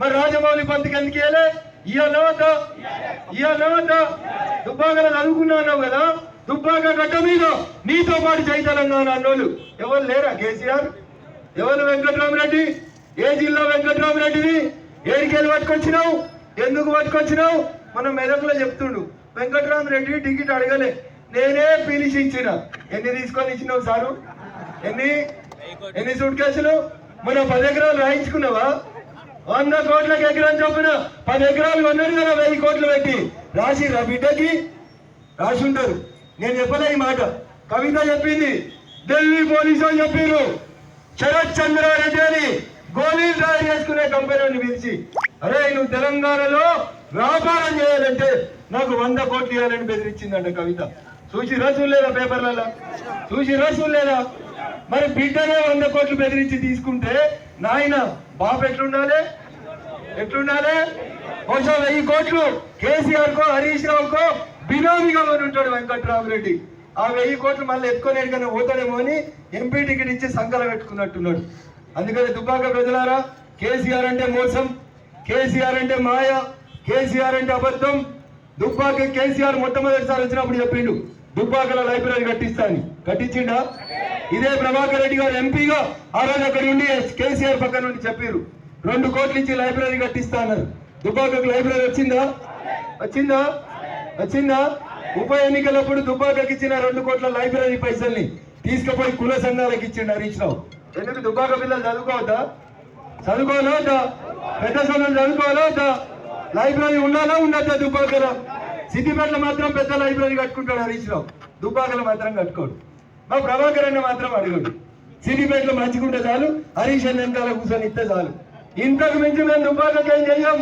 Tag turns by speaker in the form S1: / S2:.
S1: మరి రాజమౌళి పంతకి ఎందుకు ఇవ్వలే ఇవ్వాలో వద్దా ఇవ్వాలో వద్దా దుబ్బాకలో చదువుకున్నావు కదా? దుబ్బాక గడ్డ మీద. నీతో పాటు జై తెలంగాణ అన్నోళ్ళు. ఎవరు లేరా కేసీఆర్? ఎవరు వెంకట్రామరెడ్డి? ఏ జిల్లా వెంకట్రామరెడ్డిని ఏడికెళ్ళి పట్టుకొచ్చినావు? ఎందుకు పట్టుకొచ్చినావు? మనం మెదకులో చెప్తుండు. వెంకట్రామరెడ్డి టికెట్ అడగలే. నేనే పిలిచి ఇచ్చిన. ఎన్ని తీసుకొని ఇచ్చినావు సారు? ఎన్ని? ఎన్ని సూట్ కేసులు? మన పది ఎకరాలు రాయించుకున్నావా? వంద కోట్లకు ఎకరం చొప్పున పది ఎకరాలు కొన్నాడు కదా వెయ్యి కోట్లు పెట్టి. రాసి రా బిడ్డకి. రాసి ఉంటారు నేను చెప్పలే ఈ మాట. కవిత చెప్పింది. ఢిల్లీ పోలీసు వాళ్ళు చెప్పారు శరత్ చంద్రారెడ్డి అని గోళీలు తయారు చేసుకునే కంపెనీని పిలిచి అరే నువ్వు తెలంగాణలో వ్యాపారం చేయాలంటే నాకు వంద కోట్లు ఇవ్వాలని బెదిరించిందంట కవిత. చూసి రసూలు లేదా పేపర్లలో? చూసి రసూలు లేదా మరి బిడ్డనే వంద కోట్లు బెదిరించి తీసుకుంటే నాయన బాబు ఎట్లుండాలి? ఎట్లుండాలి? బహుశా వెయ్యి కోట్లు కేసీఆర్ కో హరీష్ రావు కో బినామీగా కొని ఉంటాడు వెంకట్రామరెడ్డి. ఆ వెయ్యి కోట్లు మళ్ళీ ఎత్తుకొని ఎక్కడికైనా పోతాడేమో అని ఎంపీ టికెట్ ఇచ్చి సంకలం పెట్టుకున్నట్టున్నాడు. అందుకని దుబ్బాక ప్రజలారా కేసీఆర్ అంటే మోసం కేసీఆర్ అంటే మాయ కేసీఆర్ అంటే అబద్ధం. దుబ్బాక కేసీఆర్ మొట్టమొదటిసారి వచ్చినప్పుడు చెప్పిండు దుబ్బాకల లైబ్రరీ కట్టిస్తాను కట్టించిండా? ఇదే ప్రభాకర్ రెడ్డి గారు ఎంపీగా ఆ రోజు అక్కడ ఉండి కేసీఆర్ పక్కన నుండి చెప్పారు రెండు కోట్ల ఇచ్చి లైబ్రరీ కట్టిస్తా అన్నారు దుబ్బాకకు లైబ్రరీ వచ్చిందా? వచ్చిందా? వచ్చిందా? ఉప ఎన్నికలప్పుడు దుబ్బాకకి ఇచ్చిన రెండు కోట్ల లైబ్రరీ పైసల్ని తీసుకుపోయి కుల సంఘాలకు ఇచ్చిండు హరీష్ రావు. ఎందుకు దుబ్బాక పిల్లలు చదువుకోవద్దా? చదువుకోవాలా వద్దా? పెద్ద సంఘం చదువుకోవాలా వద్దా? లైబ్రరీ ఉండాలా ఉండద్దా దుబ్బాకలో? సిద్దిపేటలో మాత్రం పెద్ద లైబ్రరీ కట్టుకుంటాడు హరీష్ రావు. దుబ్బాకలో మాత్రం కట్టుకోడు. మా ప్రభాకర్ అన్న మాత్రం అడగడు. సిద్దిపేటలో మంచిగుంటే చాలు హరీష్ అన్న వెనకాల కూర్చొని ఇస్తే చాలు. ఇంతకు మించి మేము దుబ్బాకకి చెయ్యం?